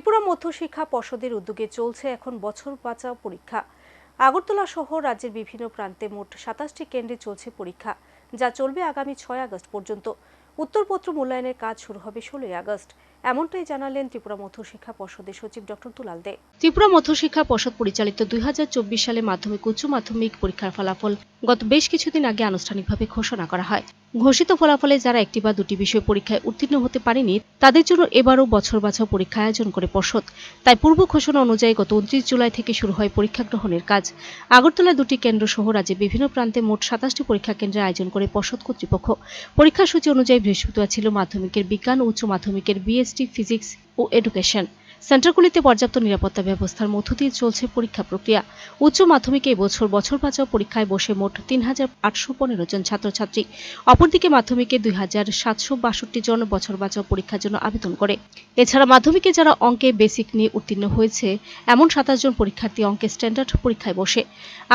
ত্রিপুরা মধ্যশিক্ষা পর্ষদের উদ্যোগে চলছে এখন বছর বাঁচাও পরীক্ষা। আগরতলা সহ রাজ্যের বিভিন্ন প্রান্তে মোট সাতাশটি কেন্দ্রে চলছে পরীক্ষা, যা চলবে আগামী ছয় আগস্ট পর্যন্ত। উত্তরপত্র মূল্যায়নের কাজ শুরু হবে ষোলোই আগস্ট। এমনটাই জানালেন ত্রিপুরা মধ্যশিক্ষা পর্ষদের সচিব ডক্টর দুলাল দে। ত্রিপুরা মধ্যশিক্ষা পর্ষদ পরিচালিত দুই হাজার চব্বিশ সালে মাধ্যমিক উচ্চ মাধ্যমিক পরীক্ষার ফলাফল গত বেশ কিছুদিন আগে আনুষ্ঠানিকভাবে ঘোষণা করা হয়। ঘোষিত ফলাফলে যারা একটি বা দুটি বিষয় পরীক্ষায় উত্তীর্ণ হতে পারেনি, তাদের জন্য এবারও বছর বাছাও পরীক্ষা আয়োজন করে পর্ষদ। তাই পূর্ব ঘোষণা অনুযায়ী গত উনত্রিশ জুলাই থেকে শুরু হয় পরীক্ষা গ্রহণের কাজ। আগরতলা দুটি কেন্দ্র সহ রাজ্যের বিভিন্ন প্রান্তে মোট সাতাশটি পরীক্ষা কেন্দ্রের আয়োজন করে পর্ষদ কর্তৃপক্ষ। পরীক্ষা সূচি অনুযায়ী বৃহস্পতিবার ছিল মাধ্যমিকের বিজ্ঞান, উচ্চ মাধ্যমিকের বিএসটি ফিজিক্স ও এডুকেশন। সেন্টারগুলিতে পর্যাপ্ত নিরাপত্তা ব্যবস্থার মধ্য দিয়ে চলছে পরীক্ষা প্রক্রিয়া। উচ্চ মাধ্যমিকে এবছর বছর বাঁচাও পরীক্ষায় বসে মোট তিন হাজার আটশো পনেরো জন ছাত্রছাত্রী। অপরদিকে মাধ্যমিকে দুই হাজার সাতশো বাষট্টি জন বছর বাঁচাও পরীক্ষার জন্য আবেদন করে। এছাড়া মাধ্যমিকে যারা অঙ্কে বেসিক নিয়ে উত্তীর্ণ হয়েছে, এমন সাতাশ জন পরীক্ষার্থী অঙ্কে স্ট্যান্ডার্ড পরীক্ষায় বসে।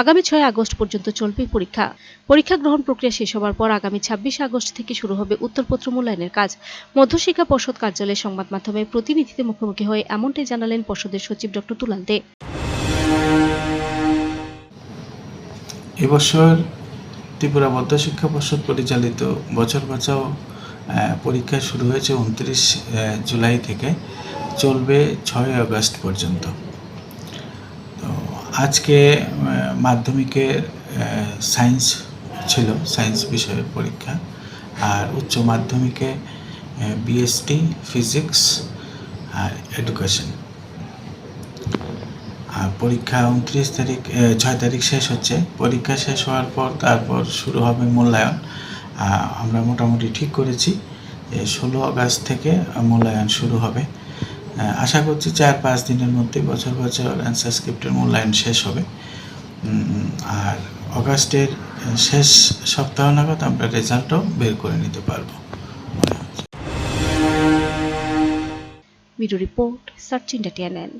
আগামী ছয় আগস্ট পর্যন্ত চলবে পরীক্ষা। পরীক্ষা গ্রহণ প্রক্রিয়া শেষ হওয়ার পর আগামী ছাব্বিশে আগস্ট থেকে শুরু হবে উত্তরপত্র মূল্যায়নের কাজ। মধ্যশিক্ষা পর্ষদ কার্যালয়ে সংবাদ মাধ্যমে প্রতিনিধিদের মুখোমুখি হয়ে এমনটাই জানালেন পর্ষদের সচিব ডক্টর তুলাল দে। এবছর ত্রিপুরা বদ্ধ শিক্ষা পর্ষদ পরিচালিত বছর বাঁচাও পরীক্ষা শুরু হয়েছে উনত্রিশ জুলাই থেকে, চলবে ছয় আগস্ট পর্যন্ত। তো আজকে মাধ্যমিকের সায়েন্স ছিল, সায়েন্স বিষয়ের পরীক্ষা। আর উচ্চ মাধ্যমিকে বিএসটি ফিজিক্স এডুকেশন আর পরীক্ষা উনত্রিশ তারিখ ছয় তারিখ শেষ হচ্ছে। পরীক্ষা শেষ হওয়ার পর তারপর শুরু হবে মূল্যায়ন। আমরা মোটামুটি ঠিক করেছি যে ষোলো আগস্ট থেকে মূল্যায়ন শুরু হবে। আশা করছি চার পাঁচ দিনের মধ্যে বছর বছর অ্যান্সার স্ক্রিপ্টের মূল্যায়ন শেষ হবে। আর অগাস্টের শেষ সপ্তাহ নাগাদ আমরা রেজাল্টও বের করে নিতে পারব। Report search India TNN